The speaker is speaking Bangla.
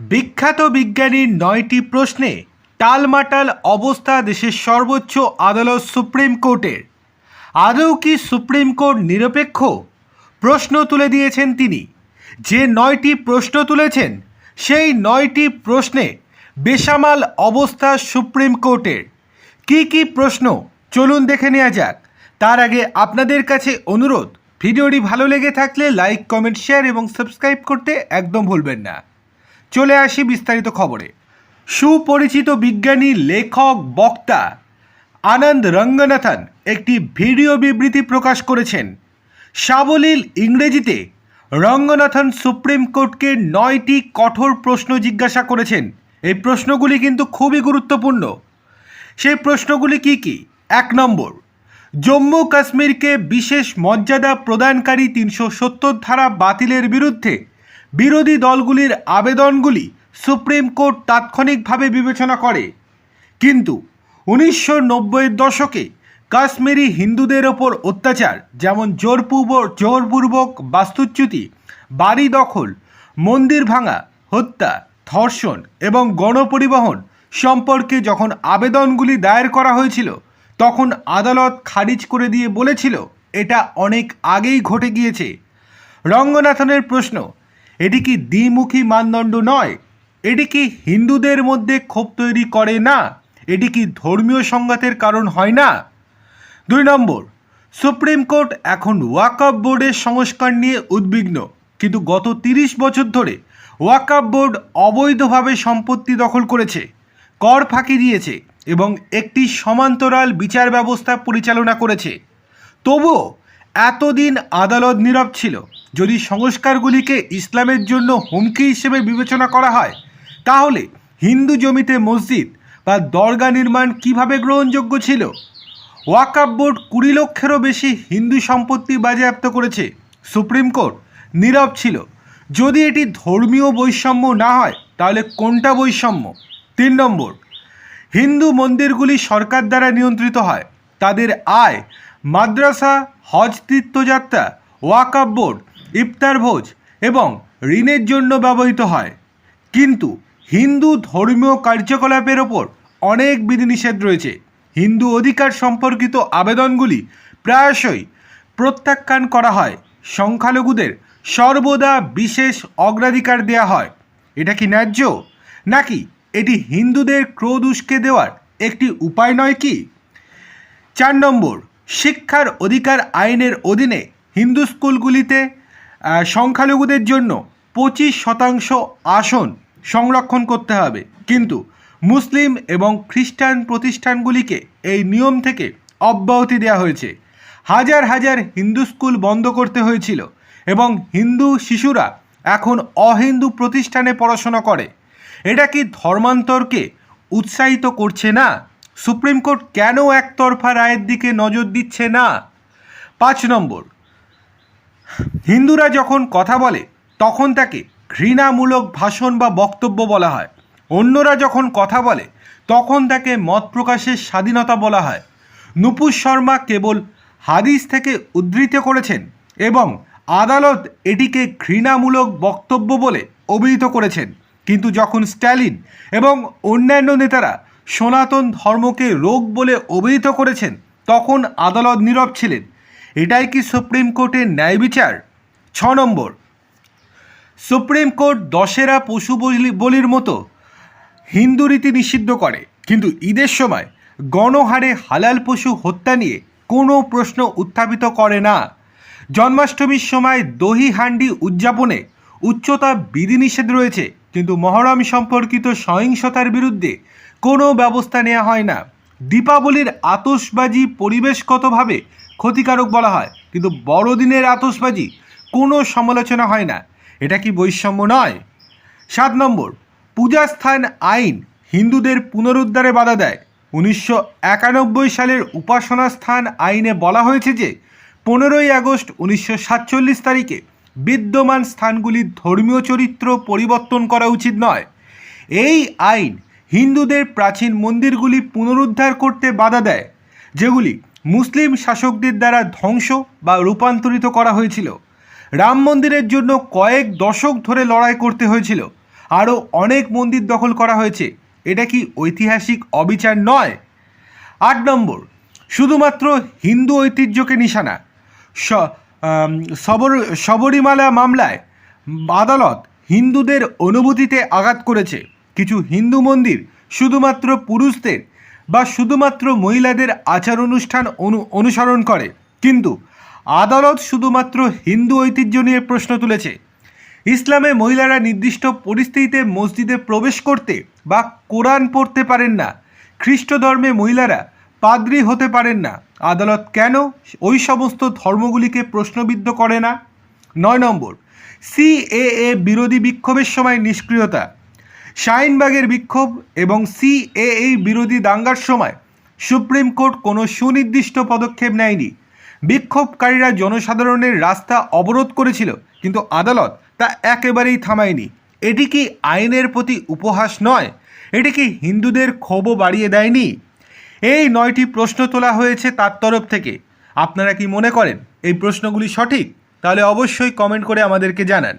বিখ্যাত বিজ্ঞানীর নয়টি প্রশ্নে টালমাটাল অবস্থা দেশের সর্বোচ্চ আদালত সুপ্রিম কোর্টের। আদৌ কি সুপ্রিম কোর্ট নিরপেক্ষ? প্রশ্ন তুলে দিয়েছেন তিনি। যে নয়টি প্রশ্ন তুলেছেন, সেই নয়টি প্রশ্নে বেসামাল অবস্থা সুপ্রিম কোর্টের। কি কি প্রশ্ন? চলুন দেখে নেওয়া যাক। তার আগে আপনাদের কাছে অনুরোধ, ভিডিওটি ভালো লেগে থাকলে লাইক, কমেন্ট, শেয়ার এবং সাবস্ক্রাইব করতে একদম ভুলবেন না। চলে আসি বিস্তারিত খবরে। সুপরিচিত বিজ্ঞানী, লেখক, বক্তা আনন্দ রঙ্গনাথন একটি ভিডিও বিবৃতি প্রকাশ করেছেন। সাবলীল ইংরেজিতে রঙ্গনাথন সুপ্রিম কোর্টকে নয়টি কঠোর প্রশ্ন জিজ্ঞাসা করেছেন। এই প্রশ্নগুলি কিন্তু খুবই গুরুত্বপূর্ণ। সেই প্রশ্নগুলি কি কি? এক নম্বর, জম্মু কাশ্মীরকে বিশেষ মর্যাদা প্রদানকারী তিনশো সত্তর ধারা বাতিলের বিরুদ্ধে বিরোধী দলগুলির আবেদনগুলি সুপ্রিম কোর্ট তাৎক্ষণিকভাবে বিবেচনা করে। কিন্তু উনিশশো নব্বইয়ের দশকে কাশ্মীরি হিন্দুদের ওপর অত্যাচার, যেমন জোরপূর্ব, জোরপূর্বক বাস্তুচ্যুতি, বাড়ি দখল, মন্দির ভাঙা, হত্যা, ধর্ষণ এবং গণপরিবহন সম্পর্কে যখন আবেদনগুলি দায়ের করা হয়েছিল, তখন আদালত খারিজ করে দিয়ে বলেছিল, এটা অনেক আগেই ঘটে গিয়েছে। রঙ্গনাথনের প্রশ্ন এটি কি দ্বিমুখী মানদণ্ড নয়? এটি কি হিন্দুদের মধ্যে ক্ষোভ তৈরি করে না? এটি কি ধর্মীয় সংঘাতের কারণ হয় না? দুই নম্বর, সুপ্রিম কোর্ট এখন ওয়াকআপ বোর্ডের সংস্কার নিয়ে উদ্বিগ্ন। কিন্তু গত তিরিশ বছর ধরে ওয়াকআপ বোর্ড অবৈধভাবে সম্পত্তি দখল করেছে, কর ফাঁকি দিয়েছে এবং একটি সমান্তরাল বিচার ব্যবস্থা পরিচালনা করেছে। তবুও এতদিন আদালত নীরব ছিল। যদি সংস্কারগুলিকে ইসলামের জন্য হুমকি হিসেবে বিবেচনা করা হয়, তাহলে হিন্দু জমিতে মসজিদ বা দরগা নির্মাণ কীভাবে গ্রহণযোগ্য ছিল? ওয়াকাপ বোর্ড কুড়ি লক্ষেরও বেশি হিন্দু সম্পত্তি বাজেয়াপ্ত করেছে। সুপ্রিম কোর্ট নীরব ছিল। যদি এটি ধর্মীয় বৈষম্য না হয়, তাহলে কোনটা বৈষম্য? তিন নম্বর, হিন্দু মন্দিরগুলি সরকার দ্বারা নিয়ন্ত্রিত হয়। তাদের আয় মাদ্রাসা হজ তীর্থযাত্রা ওয়াকাপ বোর্ড, ইফতার ভোজ এবং ঋণের জন্য ব্যবহৃত হয়। কিন্তু হিন্দু ধর্মীয় কার্যকলাপের ওপর অনেক বিধিনিষেধ রয়েছে। হিন্দু অধিকার সম্পর্কিত আবেদনগুলি প্রায়শই প্রত্যাখ্যান করা হয়। সংখ্যালঘুদের সর্বদা বিশেষ অগ্রাধিকার দেওয়া হয়। এটা কি ন্যায্য? নাকি এটি হিন্দুদের ক্রোধ উস্কে দেওয়ার একটি উপায় নয় কি? চার নম্বর শিক্ষার অধিকার আইনের অধীনে হিন্দু স্কুলগুলিতে সংখ্যালঘুদের জন্য পঁচিশ শতাংশ আসন সংরক্ষণ করতে হবে। কিন্তু মুসলিম এবং খ্রিস্টান প্রতিষ্ঠানগুলিকে এই নিয়ম থেকে অব্যাহতি দেওয়া হয়েছে। হাজার হাজার হিন্দু স্কুল বন্ধ করতে হয়েছিল এবং হিন্দু শিশুরা এখন অহিন্দু প্রতিষ্ঠানে পড়াশোনা করে। এটা কি ধর্মান্তরকে উৎসাহিত করছে না? সুপ্রিম কোর্ট কেন একতরফা রায়ের দিকে নজর দিচ্ছে না? পাঁচ নম্বর, হিন্দুরা যখন কথা বলে, তখন তাকে ঘৃণামূলক ভাষণ বা বক্তব্য বলা হয়। অন্যরা যখন কথা বলে, তখন তাকে মত প্রকাশের স্বাধীনতা বলা হয়। নুপুর শর্মা কেবল হাদিস থেকে উদ্ধৃত করেছেন এবং আদালত এটিকে ঘৃণামূলক বক্তব্য বলে অভিহিত করেছেন। কিন্তু যখন স্ট্যালিন এবং অন্যান্য নেতারা সনাতন ধর্মকে রোগ বলে অভিহিত করেছেন, তখন আদালত নীরব ছিলেন। এটাই কি সুপ্রিম কোর্টের ন্যায় বিচার? ছ নম্বর। সুপ্রিম কোর্ট দশেরা পশু বলি বলির মতো হিন্দু রীতি নিষিদ্ধ করে, কিন্তু ঈদের সময় গণহারে হালাল পশু হত্যা নিয়ে কোনো প্রশ্ন উত্থাপিত করে না। জন্মাষ্টমীর সময় দহি হান্ডি উদযাপনে উচ্চতা বিধিনিষেধ রয়েছে, কিন্তু মহরম সম্পর্কিত সহিংসতার বিরুদ্ধে কোনো ব্যবস্থা নেওয়া হয় না। দীপাবলির আতসবাজি পরিবেশগতভাবে ক্ষতিকারক বলা হয়, কিন্তু বড়দিনের আতসবাজি কোনো সমালোচনা হয় না। এটা কি বৈষম্য নয়? সাত নম্বর, পূজাস্থান আইন হিন্দুদের পুনরুদ্ধারে বাধা দেয়। উনিশশো একানব্বই সালের উপাসনা স্থান আইনে বলা হয়েছে যে, পনেরোই আগস্ট উনিশশো সাতচল্লিশ তারিখে বিদ্যমান স্থানগুলির ধর্মীয় চরিত্র পরিবর্তন করা উচিত নয়। এই আইন হিন্দুদের প্রাচীন মন্দিরগুলি পুনরুদ্ধার করতে বাধা দেয়, যেগুলি মুসলিম শাসকদের দ্বারা ধ্বংস বা রূপান্তরিত করা হয়েছিল। রাম মন্দিরের জন্য কয়েক দশক ধরে লড়াই করতে হয়েছিল। আরও অনেক মন্দির দখল করা হয়েছে। এটা কি ঐতিহাসিক অবিচার নয়? আট নম্বর, শুধুমাত্র হিন্দু ঐতিহ্যকে নিশানা। সবর শবরীমালা মামলায় আদালত হিন্দুদের অনুভূতিতে আঘাত করেছে। কিছু হিন্দু মন্দির শুধুমাত্র পুরুষদের বা শুধুমাত্র মহিলাদের আচার অনুষ্ঠান অনু, অনুসরণ করে। কিন্তু আদালত শুধুমাত্র হিন্দু ঐতিহ্য নিয়ে প্রশ্ন তুলেছে। ইসলামে মহিলারা নির্দিষ্ট পরিস্থিতিতে মসজিদে প্রবেশ করতে বা কোরআন পড়তে পারেন না। খ্রিস্ট ধর্মে মহিলারা পাদ্রী হতে পারেন না। আদালত কেন ওই সমস্ত ধর্মগুলিকে প্রশ্নবিদ্ধ করে না? নয় নম্বর, সিএএ বিরোধী বিক্ষোভের সময় নিষ্ক্রিয়তা। শাহিনবাগের বিক্ষোভ এবং সিএএ বিরোধী দাঙ্গার সময় সুপ্রিম কোর্ট কোনো সুনির্দিষ্ট পদক্ষেপ নেয়নি। বিক্ষোভকারীরা জনসাধারণের রাস্তা অবরোধ করেছিল, কিন্তু আদালত তা একেবারেই থামায়নি। এটি কি আইনের প্রতি উপহাস নয়? এটি কি হিন্দুদের ক্ষোভও বাড়িয়ে দেয়নি? এই নয়টি প্রশ্ন তোলা হয়েছে তার তরফ থেকে। আপনারা কি মনে করেন এই প্রশ্নগুলি সঠিক? তাহলে অবশ্যই কমেন্ট করে আমাদেরকে জানান।